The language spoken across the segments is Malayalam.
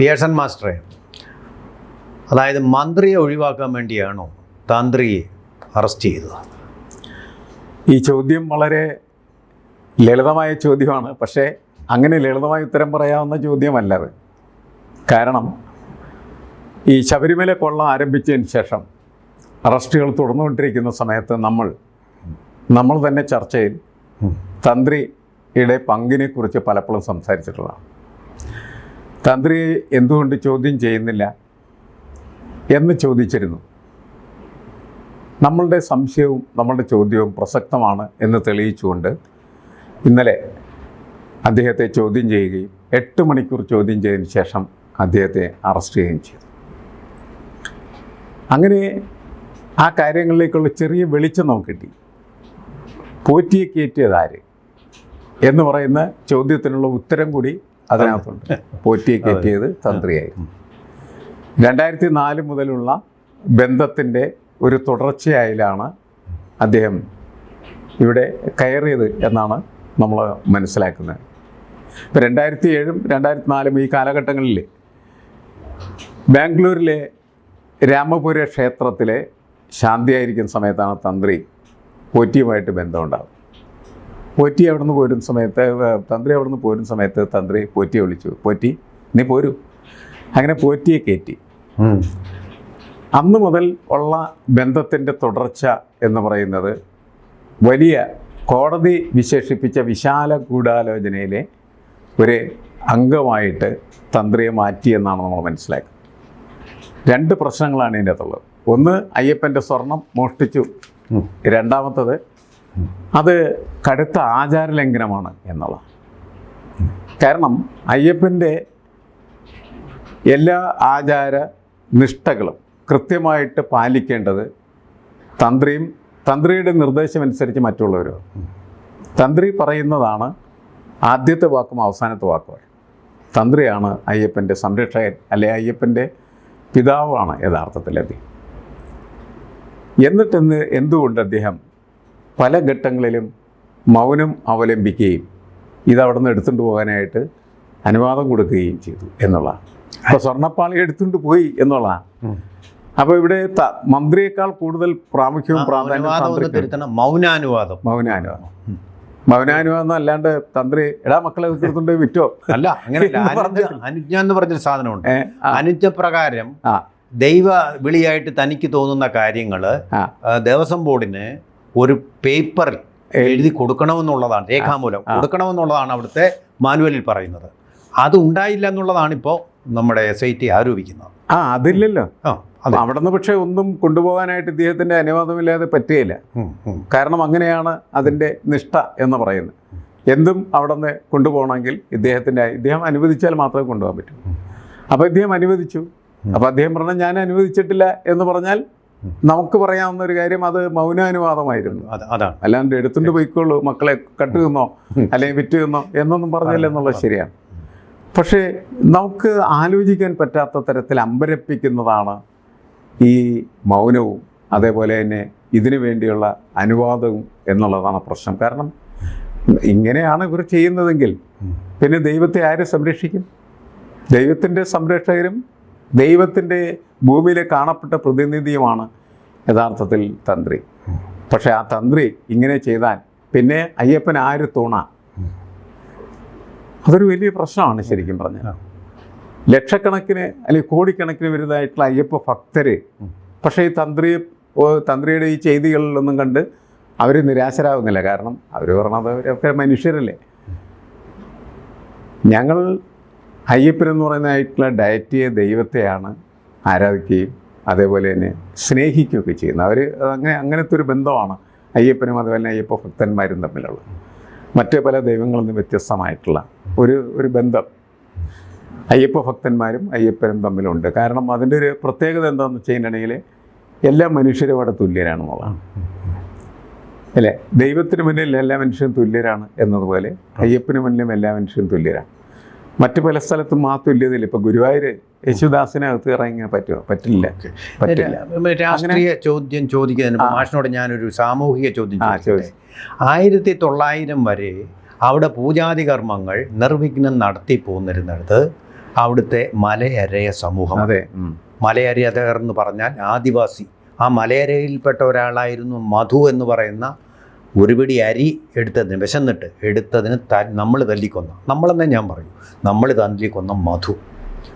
പിയേഴ്സൺ മാസ്റ്ററെ അതായത് മന്ത്രിയെ ഒഴിവാക്കാൻ വേണ്ടിയാണോ തന്ത്രിയെ അറസ്റ്റ് ചെയ്തത്? ഈ ചോദ്യം വളരെ ലളിതമായ ചോദ്യമാണ്. പക്ഷേ അങ്ങനെ ലളിതമായ ഉത്തരം പറയാവുന്ന ചോദ്യമല്ല അത്. കാരണം ഈ ശബരിമല കൊള്ള ആരംഭിച്ചതിന് ശേഷം അറസ്റ്റുകൾ തുടർന്നുകൊണ്ടിരിക്കുന്ന സമയത്ത് നമ്മൾ നമ്മൾ തന്നെ ചർച്ചയിൽ തന്ത്രിയുടെ പങ്കിനെക്കുറിച്ച് പലപ്പോഴും സംസാരിച്ചിട്ടുള്ളതാണ്. തന്ത്രി എന്തുകൊണ്ട് ചോദ്യം ചെയ്യുന്നില്ല എന്ന് ചോദിച്ചിരുന്നു. നമ്മളുടെ സംശയവും നമ്മളുടെ ചോദ്യവും പ്രസക്തമാണ് എന്ന് തെളിയിച്ചുകൊണ്ട് ഇന്നലെ അദ്ദേഹത്തെ ചോദ്യം ചെയ്യുകയും എട്ട് മണിക്കൂർ ചോദ്യം ചെയ്തതിന് ശേഷം അദ്ദേഹത്തെ അറസ്റ്റ് ചെയ്യുകയും ചെയ്തു. അങ്ങനെ ആ കാര്യങ്ങളിലേക്കുള്ള ചെറിയ വെളിച്ചം നമുക്ക് കിട്ടി പോറ്റിയെ കയറ്റിയതാര് എന്ന് പറയുന്ന ചോദ്യത്തിനുള്ള ഉത്തരം കൂടി അതിനകത്തുണ്ട്. പോറ്റിയെ കയറ്റിയത് തന്ത്രിയായിരുന്നു. രണ്ടായിരത്തി നാല് മുതലുള്ള ബന്ധത്തിന്റെ ഒരു തുടർച്ചയായിലാണ് അദ്ദേഹം ഇവിടെ കയറിയത് എന്നാണ് നമ്മൾ മനസ്സിലാക്കുന്നത്. ഇപ്പം രണ്ടായിരത്തി ഏഴും രണ്ടായിരത്തി നാലും ഈ കാലഘട്ടങ്ങളിൽ ബാംഗ്ലൂരിലെ രാമപുര ക്ഷേത്രത്തിലെ ശാന്തിയായിരിക്കുന്ന സമയത്താണ് തന്ത്രി പോറ്റിയുമായിട്ട് ബന്ധമുണ്ടാകും പോറ്റി അവിടെ നിന്ന് പോരുന്ന സമയത്ത് തന്ത്രി അവിടെ നിന്ന് പോരുന്ന സമയത്ത് തന്ത്രി പോറ്റിയെ വിളിച്ചു. പോറ്റി നീ പോരൂ. അങ്ങനെ പോറ്റിയെ കയറ്റി അന്ന് മുതൽ ഉള്ള ബന്ധത്തിന്റെ തുടർച്ച എന്ന് പറയുന്നത് വലിയ കോടതി വിശേഷിപ്പിച്ച വിശാല ഗൂഢാലോചനയിലെ ഒരു അംഗമായിട്ട് തന്ത്രിയെ മാറ്റിയെന്നാണ് നമ്മൾ മനസ്സിലാക്കുന്നത്. രണ്ട് പ്രശ്നങ്ങളാണ് ഇതിന്റെ അകത്തുള്ളത്. ഒന്ന് അയ്യപ്പന്റെ സ്വർണം മോഷ്ടിച്ചു. രണ്ടാമത്തത് അത് കടുത്ത ആചാരലംഘനമാണ് എന്നുള്ളത് കാരണം അയ്യപ്പന്റെ എല്ലാ ആചാര നിഷ്ഠകളും കൃത്യമായിട്ട് പാലിക്കേണ്ടത് തന്ത്രിയും തന്ത്രിയുടെ നിർദ്ദേശമനുസരിച്ച് മറ്റുള്ളവരും തന്ത്രി പറയുന്നതാണ് ആദ്യത്തെ വാക്കും അവസാനത്തെ വാക്കും തന്ത്രിയാണ് അയ്യപ്പന്റെ സംരക്ഷകൻ അല്ലെ അയ്യപ്പന്റെ പിതാവാണ് യഥാർത്ഥത്തിൽ അദ്ദേഹം. എന്നിട്ടെന്ന് എന്തുകൊണ്ട് അദ്ദേഹം പല ഘട്ടങ്ങളിലും മൗനം അവലംബിക്കുകയും ഇത് അവിടെ നിന്ന് എടുത്തുകൊണ്ട് പോകാനായിട്ട് അനുവാദം കൊടുക്കുകയും ചെയ്തു എന്നുള്ളതാണ്. അപ്പോൾ സ്വർണപ്പാളി എടുത്തുകൊണ്ട് പോയി എന്നുള്ളതാണ്. അപ്പോൾ ഇവിടെ മന്ത്രിയേക്കാൾ കൂടുതൽ പ്രാമുഖ്യവും പ്രാധാന്യം മൗനാനുവാദം മൗനാനുവാദം. മൗനാനുവാദം. അല്ലാണ്ട് തന്ത്രി എടാ മക്കളെ എടുത്തുകൊണ്ട് വിറ്റോ? അല്ല അങ്ങനെയല്ല. അനുജ്ഞ എന്ന് പറഞ്ഞൊരു സാധനമുണ്ട്. അനുജ്ഞ പ്രകാരം ദൈവ വിളിയായിട്ട് തനിക്ക് തോന്നുന്ന കാര്യങ്ങൾ ആ. ദേവസ്വം ബോർഡിന് ഒരു പേപ്പറിൽ എഴുതി കൊടുക്കണമെന്നുള്ളതാണ് രേഖാമൂലം കൊടുക്കണമെന്നുള്ളതാണ് അവിടുത്തെ മാനുവലിൽ പറയുന്നത്. അത് ഉണ്ടായില്ല എന്നുള്ളതാണ് ഇപ്പോൾ നമ്മുടെ എസ് ഐ ടി ആരോപിക്കുന്നത്. ആ അതില്ലല്ലോ. ആ അവിടെ നിന്ന് പക്ഷേ ഒന്നും കൊണ്ടുപോകാനായിട്ട് ഇദ്ദേഹത്തിന്റെ അനുവാദമില്ലാതെ പറ്റുകയില്ല. കാരണം അങ്ങനെയാണ് അതിന്റെ നിഷ്ഠ എന്ന് പറയുന്നത്. എന്തും അവിടെ നിന്ന് കൊണ്ടുപോകണമെങ്കിൽ ഇദ്ദേഹത്തിന്റെ ഇദ്ദേഹം അനുവദിച്ചാൽ മാത്രമേ കൊണ്ടുപോകാൻ പറ്റൂ. അപ്പോൾ ഇദ്ദേഹം അനുവദിച്ചു. അപ്പോൾ അദ്ദേഹം പറഞ്ഞാൽ ഞാൻ അനുവദിച്ചിട്ടില്ല എന്ന് പറഞ്ഞാൽ നമുക്ക് പറയാവുന്ന ഒരു കാര്യം അത് മൗനാനുവാദമായിരുന്നു. അത് അതാണ്. അല്ലാണ്ട് എടുത്തുകൊണ്ട് പോയിക്കോളൂ മക്കളെ കട്ട് കട്ടുകുന്നോ അല്ലെങ്കിൽ വിറ്റുകുന്നോ എന്നൊന്നും പറഞ്ഞില്ല എന്നുള്ളത് ശരിയാണ്. പക്ഷേ നമുക്ക് ആലോചിക്കാൻ പറ്റാത്ത തരത്തിൽ അമ്പരപ്പിക്കുന്നതാണ് ഈ മൗനവും അതേപോലെ തന്നെ ഇതിനു വേണ്ടിയുള്ള അനുവാദവും എന്നുള്ളതാണ് പ്രശ്നം. കാരണം ഇങ്ങനെയാണ് ഇവർ ചെയ്യുന്നതെങ്കിൽ പിന്നെ ദൈവത്തെ ആര് സംരക്ഷിക്കും? ദൈവത്തിന്റെ സംരക്ഷകരും ദൈവത്തിന്റെ ഭൂമിയിലെ കാണപ്പെട്ട പ്രതിനിധിയുമാണ് യഥാർത്ഥത്തിൽ തന്ത്രി. പക്ഷേ ആ തന്ത്രി ഇങ്ങനെ ചെയ്താൽ പിന്നെ അയ്യപ്പൻ ആര് തൂണ? അതൊരു വലിയ പ്രശ്നമാണ് ശരിക്കും പറഞ്ഞാൽ. ലക്ഷക്കണക്കിന് അല്ലെങ്കിൽ കോടിക്കണക്കിന് വരുന്നതായിട്ടുള്ള അയ്യപ്പ ഭക്തര് പക്ഷേ ഈ തന്ത്രി തന്ത്രിയുടെ ഈ ചെയ്തികളിലൊന്നും കണ്ട് അവർ നിരാശരാകുന്നില്ല കാരണം അവർ പറഞ്ഞത് അവരൊക്കെ മനുഷ്യരല്ലേ. ഞങ്ങൾ അയ്യപ്പനെന്ന് പറയുന്നതായിട്ടുള്ള ഡയറ്റിയെ ദൈവത്തെയാണ് ആരാധിക്കുകയും അതേപോലെ തന്നെ സ്നേഹിക്കുകയൊക്കെ ചെയ്യുന്നത്. അവർ അങ്ങനെ അങ്ങനത്തെ ഒരു ബന്ധമാണ് അയ്യപ്പനും അതുപോലെ തന്നെ അയ്യപ്പ ഭക്തന്മാരും തമ്മിലുള്ളത്. മറ്റ് പല ദൈവങ്ങളിൽ നിന്ന് വ്യത്യസ്തമായിട്ടുള്ള ഒരു ഒരു ബന്ധം അയ്യപ്പ ഭക്തന്മാരും അയ്യപ്പനും തമ്മിലുണ്ട്. കാരണം അതിന്റെ ഒരു പ്രത്യേകത എന്താണെന്ന് വെച്ച് കഴിഞ്ഞിട്ടുണ്ടെങ്കിൽ എല്ലാ മനുഷ്യരും അവിടെ തുല്യരാണെന്നുള്ളതാണ് അല്ലേ? ദൈവത്തിന് മുന്നിൽ എല്ലാ മനുഷ്യരും തുല്യരാണ് എന്നതുപോലെ അയ്യപ്പന് മുന്നിലും എല്ലാ മനുഷ്യരും തുല്യരാണ്. മറ്റു പല സ്ഥലത്തും ആ തുല്യതയില്ല ഇപ്പൊ ഗുരുവായൂർ യേശുദാസിനകത്ത് ഇറങ്ങാൻ പറ്റുമോ പറ്റില്ല. പറ്റില്ല. രാഷ്ട്രീയ ചോദ്യം ചോദിക്കുന്നതിന്. മാഷിനോട് ഞാനൊരു സാമൂഹിക ചോദ്യം ആയിരത്തി തൊള്ളായിരം വരെ അവിടെ പൂജാതി കർമ്മങ്ങൾ നിർവിഘ്നം നടത്തി പോന്നിരുന്നിടത്ത് അവിടുത്തെ മലയരയ സമൂഹം. അതെ. മലയരയതകർ എന്ന് പറഞ്ഞാൽ ആദിവാസി. ആ മലയരയിൽപ്പെട്ട ഒരാളായിരുന്നു മധു എന്ന് പറയുന്ന ഒരു പിടി അരി എടുത്തതിന് വിശന്നിട്ട് എടുത്തതിന് ത നമ്മൾ തല്ലിക്കൊന്ന നമ്മളെന്നേ ഞാൻ പറയൂ. നമ്മൾ തല്ലിക്കൊന്ന മധു.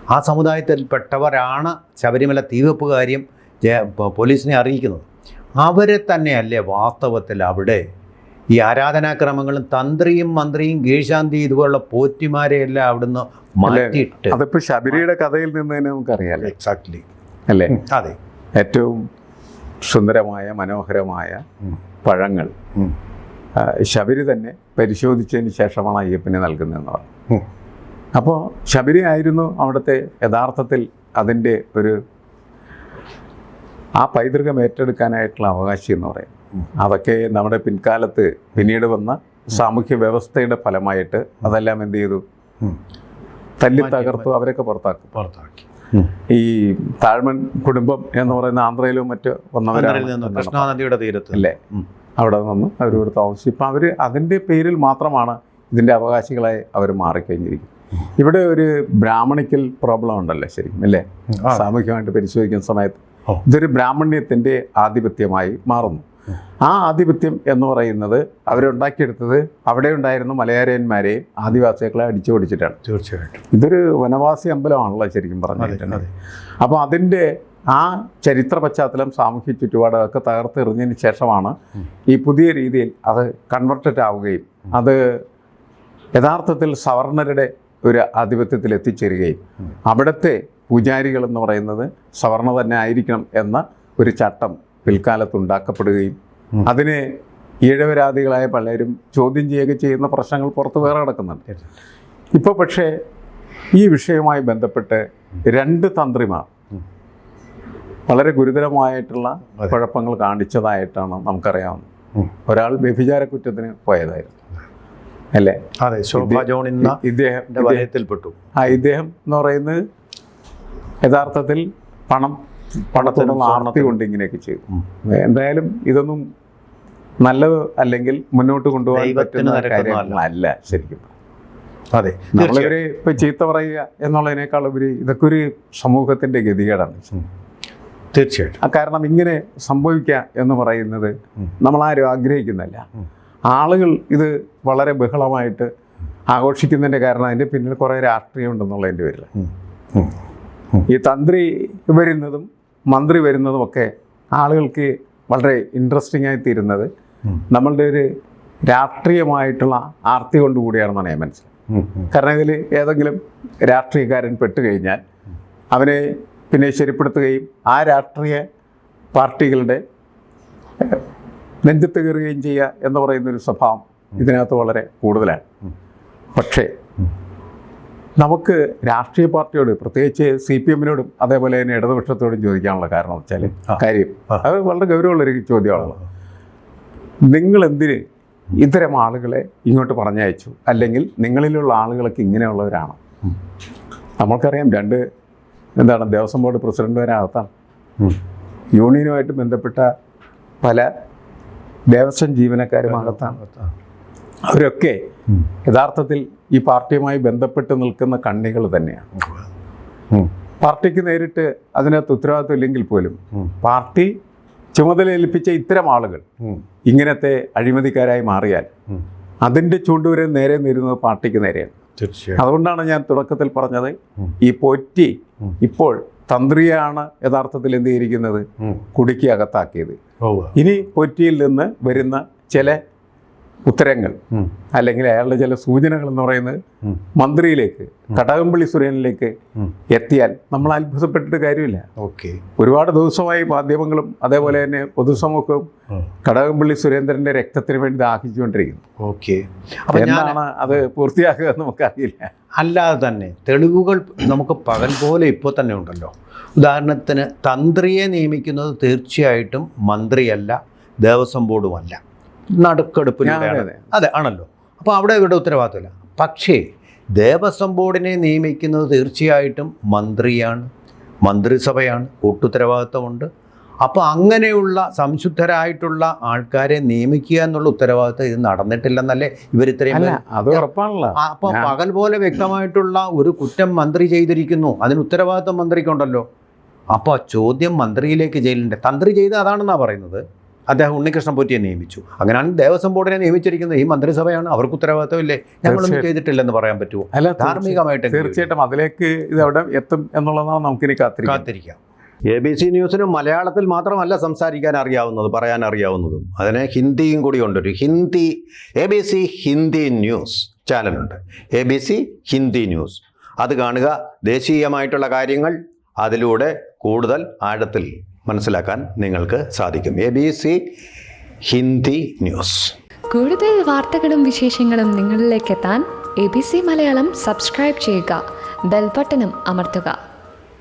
ആ സമുദായത്തിൽപ്പെട്ടവരാണ് ശബരിമല തീവെപ്പ് കാര്യം പോലീസിനെ അറിയിക്കുന്നത്. അവരെ തന്നെയല്ലേ വാസ്തവത്തിൽ അവിടെ ഈ ആരാധനാക്രമങ്ങളും തന്ത്രിയും മന്ത്രിയും കീഴ്ശാന്തി ഇതുപോലുള്ള പോറ്റിമാരെയെല്ലാം അവിടുന്ന് മാറ്റിയിട്ട് അതിപ്പോൾ ശബരിയുടെ കഥയിൽ നിന്ന് തന്നെ നമുക്കറിയാം എക്സാക്ട്ലി അല്ലേ? അതെ. ഏറ്റവും സുന്ദരമായ മനോഹരമായ. പഴങ്ങൾ. ശബരി തന്നെ പരിശോധിച്ചതിന് ശേഷമാണ് അയ്യപ്പനെ നൽകുന്നതെന്ന് പറഞ്ഞു. അപ്പോൾ ശബരി ആയിരുന്നു അവിടുത്തെ യഥാർത്ഥത്തിൽ അതിന്റെ ഒരു ആ പൈതൃകം ഏറ്റെടുക്കാനായിട്ടുള്ള അവകാശി എന്ന് പറയും അതൊക്കെ നമ്മുടെ പിൻകാലത്ത് പിന്നീട് വന്ന സാമൂഹ്യ വ്യവസ്ഥയുടെ ഫലമായിട്ട് അതെല്ലാം എന്ത് ചെയ്തു? തല്ലി തകർത്തു അവരൊക്കെ പുറത്താക്കി. പുറത്താക്കി. ഈ താഴ്മൺ കുടുംബം എന്ന് പറയുന്ന ആന്ധ്രയിലും മറ്റ് വന്നവരാണ് കൃഷ്ണാനദിയുടെ തീരത്ത്. അല്ലേ. അവിടെ നിന്ന് അവരോട് താമസിച്ചു. ഇപ്പം അവർ അതിന്റെ പേരിൽ മാത്രമാണ് ഇതിന്റെ അവകാശികളായി അവർ മാറിക്കഴിഞ്ഞിരിക്കും ഇവിടെ ഒരു ബ്രാഹ്മണിക്കൽ പ്രോബ്ലം ഉണ്ടല്ലോ ശരിക്കും അല്ലേ? സാമൂഹ്യമായിട്ട് സാമൂഹികമായിട്ട് പരിശോധിക്കുന്ന സമയത്ത്. ഇതൊരു ബ്രാഹ്മണ്യത്തിന്റെ ആധിപത്യമായി മാറുന്നു. ആ ആധിപത്യം എന്ന് പറയുന്നത് അവരുണ്ടാക്കിയെടുത്തത് അവിടെ ഉണ്ടായിരുന്ന മലയാളിയന്മാരെയും ആദിവാസികളെ അടിച്ചു പൊടിച്ചിട്ടാണ്. തീർച്ചയായിട്ടും. ഇതൊരു വനവാസി അമ്പലമാണല്ലോ ശരിക്കും അതെ അപ്പോൾ അതിന്റെ ആ ചരിത്ര പശ്ചാത്തലം സാമൂഹ്യ ചുറ്റുപാടൊക്കെ തകർത്തെറിഞ്ഞതിന് ശേഷമാണ് ഈ പുതിയ രീതിയിൽ അത് കൺവെർട്ടഡ് ആവുകയും അത് യഥാർത്ഥത്തിൽ സവർണരുടെ ഒരു ആധിപത്യത്തിൽ എത്തിച്ചേരുകയും. അവിടുത്തെ പൂജാരികൾ എന്ന് പറയുന്നത് സവർണ തന്നെ ആയിരിക്കണം എന്ന ഒരു ചട്ടം പിൽക്കാലത്ത് ഉണ്ടാക്കപ്പെടുകയും ഉം. അതിനെ ഈഴവരാദികളായ പലരും ചോദ്യം ചെയ്യുകയൊക്കെ ചെയ്യുന്ന പ്രശ്നങ്ങൾ പുറത്ത് വേറെ കിടക്കുന്നുണ്ട്. ഇപ്പോൾ പക്ഷേ ഈ വിഷയവുമായി ബന്ധപ്പെട്ട് രണ്ട് തന്ത്രിമാർ വളരെ ഗുരുതരമായിട്ടുള്ള കുഴപ്പങ്ങൾ കാണിച്ചതായിട്ടാണ് നമുക്കറിയാവുന്നത്. ഒരാൾ വ്യഭിചാര കുറ്റത്തിന് പോയതായിരുന്നു. അല്ലേ? അതെ ശോഭ ജോൺ ഇദ്ദേഹം ഇദ്ദേഹം- വലയത്തിൽപ്പെട്ടു. ആ ഇദ്ദേഹം എന്ന് പറയുന്നത് യഥാർത്ഥത്തിൽ പണം ആർത്തി കൊണ്ട് ഇങ്ങനെയൊക്കെ ചെയ്യും എന്തായാലും ഇതൊന്നും നല്ലത് അല്ലെങ്കിൽ മുന്നോട്ട് കൊണ്ടുപോകാൻ പറ്റുന്ന. കാര്യങ്ങളല്ല. ശരിക്കും. അതെ. നമ്മളിവര് ഇപ്പൊ ചീത്ത പറയുക എന്നുള്ളതിനേക്കാൾ ഉപരി ഇതൊക്കെ ഒരു സമൂഹത്തിന്റെ ഗതികേടാണ്. തീർച്ചയായിട്ടും. ആ കാരണം ഇങ്ങനെ സംഭവിക്കുക എന്ന് പറയുന്നത് നമ്മൾ ആരും ആഗ്രഹിക്കുന്നില്ല. ആളുകൾ ഇത് വളരെ ബഹളമായിട്ട് ആഘോഷിക്കുന്നതിന്റെ കാരണം അതിന്റെ പിന്നിൽ കുറേ രാഷ്ട്രീയം ഉണ്ടെന്നുള്ളതിന്റെ പേരിൽ. ഈ തന്ത്രി വരുന്നതും മന്ത്രി വരുന്നതുമൊക്കെ ആളുകൾക്ക് വളരെ ഇൻട്രസ്റ്റിംഗ് ആയി തീരുന്നത്. നമ്മളുടെ ഒരു രാഷ്ട്രീയമായിട്ടുള്ള ആർത്തി കൊണ്ടുകൂടിയാണെന്നാണ് ഞാൻ മനസ്സിലാക്കുന്നത്. കാരണം ഇതിൽ ഏതെങ്കിലും രാഷ്ട്രീയക്കാരൻ പെട്ടുകഴിഞ്ഞാൽ അവനെ പിന്നെ ശരിപ്പെടുത്തുകയും ആ രാഷ്ട്രീയ പാർട്ടികളുടെ നെഞ്ചത്ത് കയറുകയും ചെയ്യുക എന്ന് പറയുന്നൊരു സ്വഭാവം ഇതിനകത്ത് വളരെ കൂടുതലാണ് പക്ഷേ. നമുക്ക് രാഷ്ട്രീയ പാർട്ടിയോട് പ്രത്യേകിച്ച് സി പി എമ്മിനോടും അതേപോലെ തന്നെ ഇടതുപക്ഷത്തോടും ചോദിക്കാനുള്ള കാരണം വെച്ചാൽ. കാര്യം. അത് വളരെ ഗൗരവമുള്ളൊരു ചോദ്യമാണല്ലോ നിങ്ങൾ എന്തിന് ഇത്തരം ആളുകളെ ഇങ്ങോട്ട് പറഞ്ഞയച്ചു? അല്ലെങ്കിൽ നിങ്ങളിലുള്ള ആളുകളൊക്കെ ഇങ്ങനെയുള്ളവരാണ്. നമ്മൾക്കറിയാം രണ്ട് എന്താണ് ദേവസ്വം ബോർഡ് പ്രസിഡന്റ് വരെ അകത്താണ്. യൂണിയനുമായിട്ട് ബന്ധപ്പെട്ട പല ദേവസ്വം ജീവനക്കാരും അകത്താണ് അവരൊക്കെ. യഥാർത്ഥത്തിൽ ഈ പാർട്ടിയുമായി ബന്ധപ്പെട്ട് നിൽക്കുന്ന കണ്ണികൾ തന്നെയാണ്. പാർട്ടിക്ക് നേരിട്ട് അതിനകത്ത് ഉത്തരവാദിത്വം ഇല്ലെങ്കിൽ പോലും പാർട്ടി ചുമതല ഏൽപ്പിച്ച ഇത്തരം ആളുകൾ ഇങ്ങനത്തെ അഴിമതിക്കാരായി മാറിയാൽ അതിന്റെ അതിന്റെ ചൂണ്ടുവരെ നേരെ നേരുന്നത് പാർട്ടിക്ക് നേരെയാണ്. അതുകൊണ്ടാണ് ഞാൻ തുടക്കത്തിൽ പറഞ്ഞത് ഈ പൊറ്റി ഇപ്പോൾ തന്ത്രിയാണ് യഥാർത്ഥത്തിൽ എന്ത് ചെയ്തിരിക്കുന്നത്? കുടുക്കി അകത്താക്കിയത്. ഇനി പൊറ്റിയിൽ നിന്ന് വരുന്ന ചില ഉത്തരങ്ങൾ. അല്ലെങ്കിൽ അയാളുടെ ചില സൂചനകൾ എന്ന് പറയുന്നത് മന്ത്രിയിലേക്ക് കടകംപള്ളി സുരേനിലേക്ക് എത്തിയാൽ നമ്മൾ അത്ഭുതപ്പെട്ടിട്ട് കാര്യമില്ല. ഓക്കെ. ഒരുപാട് ദിവസമായി മാധ്യമങ്ങളും അതേപോലെ തന്നെ പൊതുസമൂഹവും. കടകംപള്ളി സുരേന്ദ്രന്റെ രക്തത്തിന് വേണ്ടി ദാഹിച്ചുകൊണ്ടിരിക്കുന്നു. ഓക്കെ. എന്നാണ് അത് പൂർത്തിയാക്കുക എന്ന് നമുക്കറിയില്ല. അല്ലാതെ തന്നെ തെളിവുകൾ നമുക്ക് പകൽ പോലെ ഇപ്പോൾ തന്നെ ഉണ്ടല്ലോ. ഉദാഹരണത്തിന് തന്ത്രിയെ നിയമിക്കുന്നത് തീർച്ചയായിട്ടും മന്ത്രിയല്ല ദേവസ്വം ബോർഡുമല്ല. നടുക്കെടുപ്പിലൂടെയാണ് അതെ, ആണല്ലോ. അപ്പോൾ അവിടെ ഇവിടെ ഉത്തരവാദിത്തമില്ല പക്ഷേ ദേവസ്വം ബോർഡിനെ നിയമിക്കുന്നത് തീർച്ചയായിട്ടും മന്ത്രിയാണ്. മന്ത്രിസഭയാണ്. കൂട്ടുത്തരവാദിത്തമുണ്ട് അപ്പോൾ അങ്ങനെയുള്ള സംശുദ്ധരായിട്ടുള്ള ആൾക്കാരെ നിയമിക്കുക എന്നുള്ള ഉത്തരവാദിത്തം ഇത് നടന്നിട്ടില്ലെന്നല്ലേ ഇവർ ഇത്രയും അത് ഉറപ്പാണല്ലോ. അപ്പോൾ അപ്പൊ പകൽ പോലെ വ്യക്തമായിട്ടുള്ള ഒരു കുറ്റം മന്ത്രി ചെയ്തിരിക്കുന്നു. അതിന് ഉത്തരവാദിത്തം മന്ത്രിക്കുണ്ടല്ലോ. അപ്പോൾ ചോദ്യം മന്ത്രിയിലേക്ക് ചെയ്യലുണ്ട് തന്ത്രി ചെയ്ത് അതാണെന്നാണ് പറയുന്നത്. അദ്ദേഹം ഉണ്ണികൃഷ്ണൻ പോറ്റിയെ നിയമിച്ചു. അങ്ങനെയാണ് ദേവസ്വം ബോർഡിനെ നിയമിച്ചിരിക്കുന്നത് ഈ മന്ത്രിസഭയാണ്. അവർക്ക് ഉത്തരവാദിത്വം ഇല്ലേ? ഞങ്ങളൊന്നും. ചെയ്തിട്ടില്ലെന്ന് പറയാൻ പറ്റുമോ? അല്ല ധാർമ്മികമായിട്ട് തീർച്ചയായിട്ടും അതിലേക്ക് ഇത് എവിടെ എത്തും എന്നുള്ളതാണ് നമുക്കിനി കാത്തിരിക്കാം. കാത്തിരിക്കാം. എ ബി സി ന്യൂസിന് മലയാളത്തിൽ മാത്രമല്ല സംസാരിക്കാൻ അറിയാവുന്നത് പറയാൻ അറിയാവുന്നതും. അതിന് ഹിന്ദിയും കൂടി ഉണ്ടൊരു Hindi A B C Hindi news ചാനലുണ്ട്. A B C Hindi news. അത് കാണുക. ദേശീയമായിട്ടുള്ള കാര്യങ്ങൾ അതിലൂടെ കൂടുതൽ ആഴത്തിൽ മനസ്സിലാക്കാൻ നിങ്ങൾക്ക് സാധിക്കും. A B C Hindi news. കൂടുതൽ വാർത്തകളും വിശേഷങ്ങളും നിങ്ങളിലേക്ക് എത്താൻ A B C Malayalam subscribe ചെയ്യുക. ബെൽബട്ടനും അമർത്തുക.